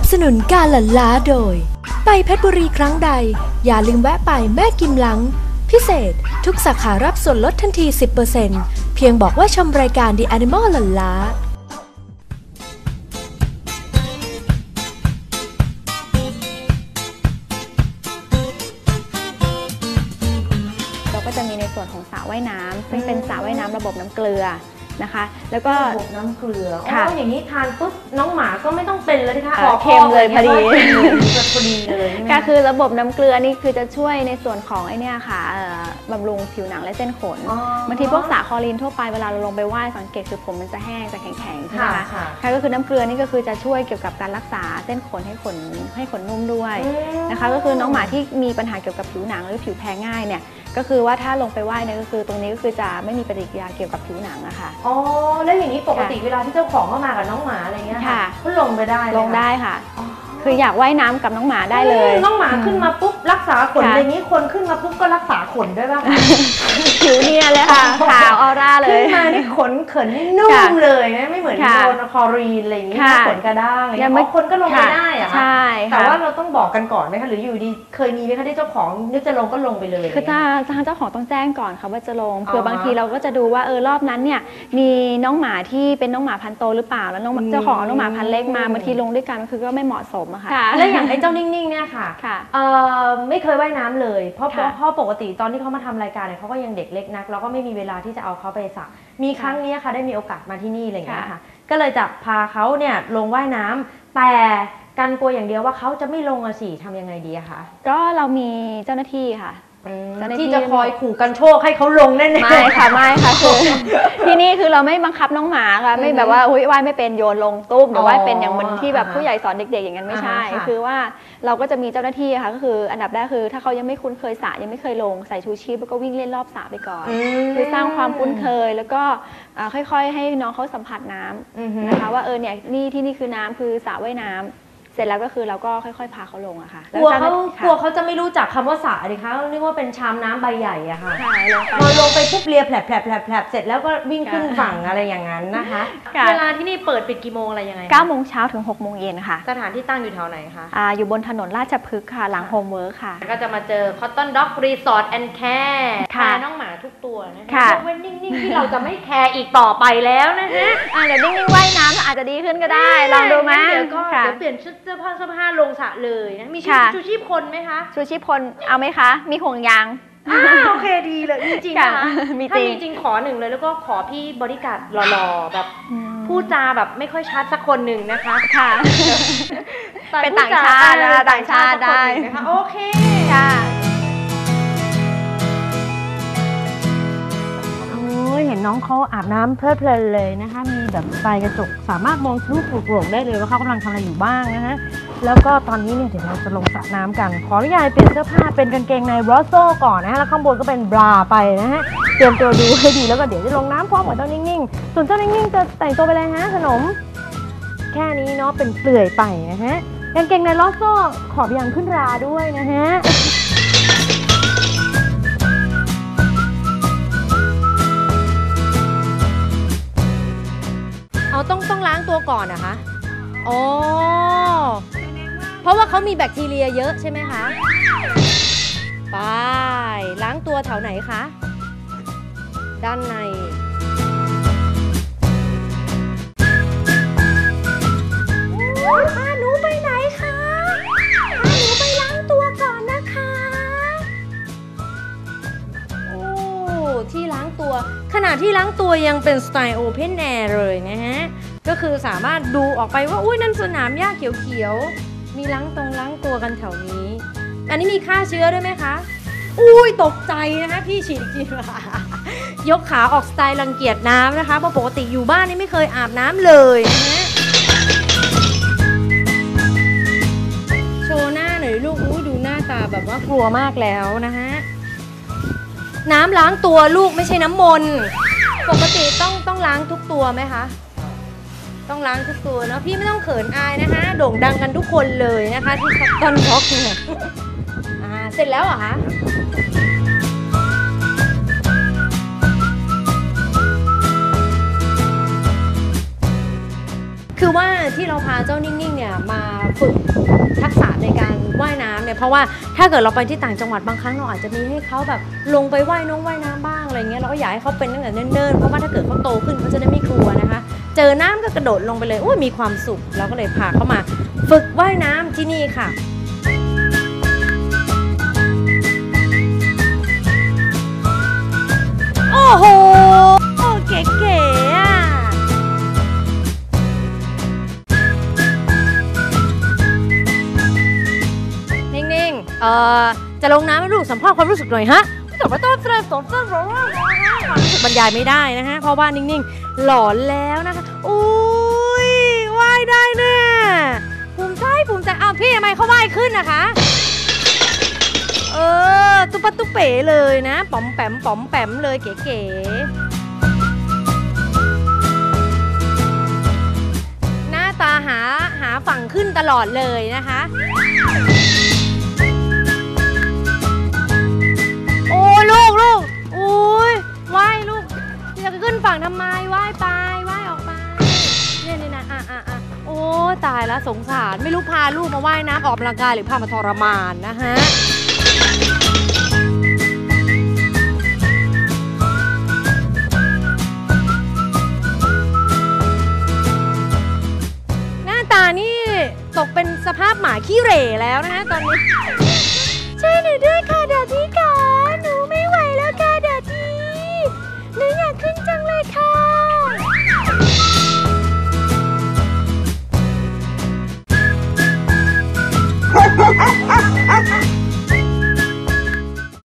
นับสนุนการหลั่นล้าโดย ไปเพชรบุรีครั้งใด อย่าลืมแวะไปแม่กิมหลัง พิเศษ ทุกสาขารับส่วนลดทันที 10%เพียงบอกว่าชมรายการ The Animal หลั่นล้าเราก็จะมีในส่วนของสระว่ายน้ำซึ่งเป็นสระว่ายน้ำระบบน้ำเกลือ นะคะ แล้วก็ระบบน้ำเกลือค่ะอ๋ออย่างนี้ทานปุ๊บน้องหมาก็ไม่ต้องเป็นเลยนะคะเอ่อออกเค็มเลยพอดีเค็มเลยพอดีเลยใช่ไหมก็คือระบบน้ำเกลือนี่คือจะช่วยในส่วนของไอเนี่ยค่ะเอ่อบำรุงผิวหนังและเส้นขนอ๋อบางทีพวกสระคลอรีนทั่วไปเวลาเราลงไปว่ายสังเกตคือผมมันจะแห้งจะแข็งๆใช่ไหมค่ะคะค่ะค่ะก็คือน้ำเกลือนี่ก็คือจะช่วยเกี่ยวกับการรักษาเส้นขนให้ขนให้ขนนุ่มด้วยอืมนะคะ ก็คือน้องหมาที่มีปัญหาเกี่ยวกับผิวหนังหรือผิวแพ้ง่ายเนี่ย ก็คือว่าถ้าลงไปว่ายเนี่ยก็คือตรงนี้ก็คือจะไม่มีปฏิกิริยาเกี่ยวกับผิวหนังอะค่ะ อ๋อ แล้วอย่างนี้ปกติเวลาที่เจ้าของเข้ามากับน้องหมาอะไรเงี้ยค่ะก็ลงไปได้หมลงได้ค่ะ อ๋อ คืออยากว่ายน้ำกับน้องหมาได้เลย น้องหมาขึ้นมาปุ๊บรักษาขนค่ะอะไรนี้คนขึ้นมาปุ๊บก็รักษาขนด้วยป่ะคะ ผิวเนียนเลยค่ะขาวออร่าเลขึ้ย นมานี่ขนเขินนี่นุ่มค่ะเลยนะไม่เหมือนค่ะโดนคลอรีนอะไรอย่างนี้ค่ะขนกระด้างอะไรยัเงี้งยไม่อ๋อคนก็ลงไปได้อะคะใช่แต่ค่ะว่าเราต้องบอกกันก่อนไหมคะหรืออยู่ดีเคยมีไหมคะที่เจ้าของนึกจะลงก็ลงไปเลย คือถ้าทางเจ้าของต้องแจ้งก่อนค่ะว่าจะลงอ๋อเผื่อบางทีเราก็จะดูว่าเออรอบนั้นเนี่ยมีน้องหมาที่เป็นน้องหมาพันธุ์โตหรือเปล่าแล้วน้องอืม เจ้าของเอาน้องหมาพันธุ์เล็กมาบางทีลงด้วยกันคือก็ไม่เหมาะสมอะค่ะ แล้วอย่างไอ้เจ้านิ่งๆเนี่ยค่ะค่ะเอ่อไม่เคยว่ายน้ำเลย เพราะเพราะค่ะเพราะปกติตอนที่เขามาทำรายการเนี่ยเขาก็ยังเด็กเล็กนักเราก็ไม่มีเวลาที่จะเอาเขาไปสระมีครั้งเนี้ยค่ะได้มีโอกาสมาที่นี่อะไรอย่างเงี้ยค่ะค่ะก็เลยจะพาเขาเนี่ยลงว่ายน้ำแต่กันกลัวอย่างเดียวว่าเขาจะไม่ลงอะสิทำยังไงดีอะคะก็เรามีเจ้าหน้าที่ค่ะ เจ้าหน้าที่ที่จะคอยขู่กันโชคให้เขาลงแน่ๆ ไม่ค่ะไม่ค่ะคือ ที่นี่คือเราไม่บังคับน้องหมาค่ะ ไม่อือฮึแบบว่าอุ้ยว่ายไม่เป็นโยนลงตุ้มหรือว่าอ๋อเป็นอย่างเหมือนที่แบบอ่าฮะผู้ใหญ่สอนเด็ก ๆ อย่างนั้นไม่ใช่ อ่าฮะค่ะ คือว่าเราก็จะมีเจ้าหน้าที่ค่ะก็คือ อันดับแรกคือ ถ้าเขายังไม่คุ้นเคยสระยังไม่เคยลงใส่ชูชีพแล้วก็วิ่งเล่นรอบสระไปก่อนมคือสร้างความคุ้นเคยแล้วก็อ่าค่อยๆ ให้น้องเขาสัมผัสน้ำอือฮึ นะคะว่าเออเนี่ยนี่ที่นี่คือน้ำคือสระว่ายน้ำเสร็จแล้วก็คือเราก็ค่อยๆพาเขาลงอะค่ะกลัวเขาแล้กลัวเขาจะไม่รู้จักคำว่าสระดิคะนึกว่าเป็นชามน้ำใบใหญ่อะค่ะค่ะลงไป พอลงไปปุ๊บเลียแผลบแผลบแผลบแผลบเสร็จแล้วก็วิ่งขึ้นค่ะ ฝั่งอะไรอย่างนั้นนะคะ ค่ะ เวลาที่นี่เปิดปิดกี่โมงอะไรยังไงคะ9โมงเช้าถึง6โมงเย็นค่ะสถานที่ตั้งอยู่แถวไหนคะ อ่าอยู่บนถนนราชพฤกษ์ค่ะ หลังโฮมเวิร์คค่ะ ก็จะมาเจอ Cotton Dog Resort and Care ค่ะแคร์น้องหมาทุกตัวนะคะค่ะ ยกเว้นนิ่งๆ ที่เราจะไม่แคร์อีกต่อไปแล้วนะฮะอ่าเดี๋ยวนิ่งๆว่ายน้ำอาจจะดีขึ้นก็ได้ ลองดูไหมงั้นเดี๋ยวก็ค่ะเดี๋ยวเปลี่ยนชุดเสื้อผ้าเสื้อผ้าลงสระเลยนะ มีชุดค่ะ ชูชีพคนไหมคะชูชีพพลเอาไหมคะ มีห่วงยาง อ่าโอเคดีเลยมีจริงค่ะนะคะมีถ้าจริงมีจริงขอหนึ่งเลยแล้วก็ขอพี่บริการดหล่อๆแบบพูดจาแบบไม่ค่อยชัดสักคนหนึ่งนะคะค่ะ เป็นต่างชาตินะคะต่างชาติได้ สักคนหนึ่งนะคะโอเค ค่ะ นน้องเขาอาบน้ำเพลิดเพลินเลยนะคะ มีแบบไฟกระจกสามารถมองทะลุโปร่งได้เลยว่าเขากำลังทำอะไรอยู่บ้างนะฮะแล้วก็ตอนนี้เนี่ยเดี๋ยวเราจะลงสระน้ำกัน ขออนุญาตเปลี่ยนเสื้อผ้าเป็นกางเกงในบรอสโซก่อนนะฮะแล้วข้างบนก็เป็นบราไปนะฮะเตรียมตัวดูให้ดีแล้วก็เดี๋ยวจะลงน้ำพร้อมกับเจ้านิ่งๆ ส่วนเจ้านิ่งๆจะแต่งตัวไปเลยฮะขนม แค่นี้เนาะเป็นเปลือยไปนะฮะกางเกงในลอสโซขอบยางขึ้นราด้วยนะฮะ เขามีแบคทีเรียเยอะใช่ไหมคะ ไป ล้างตัวแถวไหนคะ ด้านใน พาหนูไปไหนคะพาหนูไปล้างตัวก่อนนะคะ โอ้ ที่ล้างตัว ขณะที่ล้างตัวยังเป็นสไตล์โอเพนแอร์เลยนะฮะ ก็คือสามารถดูออกไปว่า อุ้ยนั่นสนามหญ้าเขียวๆ มีล้างตรงล้างตัวกันแถวนี้ อันนี้มีฆ่าเชื้อด้วยไหมคะ อุ้ยตกใจนะคะพี่ฉีดอีกทียกขาออกสไตล์รังเกียจน้ำนะคะเพราะปกติอยู่บ้านนี่ไม่เคยอาบน้ำเลยนะฮะโชว์หน้าหน่อยลูกอุ้ยดูหน้าตาแบบว่ากลัวมากแล้วนะฮะน้ำล้างตัวลูกไม่ใช่น้ำมนต์ปกติต้องต้องล้างทุกตัวไหมคะ ต้องล้างทุกตัวเนาะพี่ไม่ต้องเขินอายนะคะ โด่งดังกันทุกคนเลยนะคะที่คัตตอนบ็อกเนี่ยอ่าเสร็จแล้วเหรอคะคือว่าที่เราพาเจ้านิ่งๆเนี่ยมาฝึกทักษะในการว่ายน้ำเนี่ยเพราะว่าถ้าเกิดเราไปที่ต่างจังหวัดบางครั้งเราอาจจะมีให้เขาแบบลงไปว่ายน้องว่ายน้ำบ้าง อะไรเงี้ยเราก็อยากให้เขาเป็นตั้งแต่เนิ่นๆเพราะว่าถ้าเกิดเขาโตขึ้นเขาจะได้ไม่กลัวนะคะ เจอน้ำก็กระโดดลงไปเลยอุ้ยมีความสุขเราก็เลยพาเขามา ฝึกว่ายน้ำที่นี่ค่ะโอ้โหเก๋ๆอะนิ่งๆเอ่อจะลงน้ำให้ลูกสัมภาษณ์ความรู้สึกหน่อยฮะ แต่ว่าต้องเตรียมสนเตรียมร้องความรู้สึกบรรยายไม่ได้นะฮะเพราะว่านิ่งๆ หลอนแล้วนะคะอุ้ยว่ายได้แน่ภูมิใจภูมิใจอ้าวพี่ทำไมเขาว่ายขึ้นนะคะ เออ ตุ๊ปะตุ๊เป๋เลยนะป๋อมแปมป๋อมแปมเลยเก๋ๆหน้าตาหาหาฝั่งขึ้นตลอดเลยนะคะ ขึ้นฝั่งทำไมว่ายไปว่ายออกไปเนี่ยเนี่ยนะอะอะอะโอ้ตายแล้วสงสารไม่รู้พาลูกมาว่ายน้ำออกกำลังกายหรือพามาทรมานนะฮะหน้าตานี่ตกเป็นสภาพหมาขี้เหร่แล้วนะฮะตอนนี้ช่วยหนูด้วยค่ะ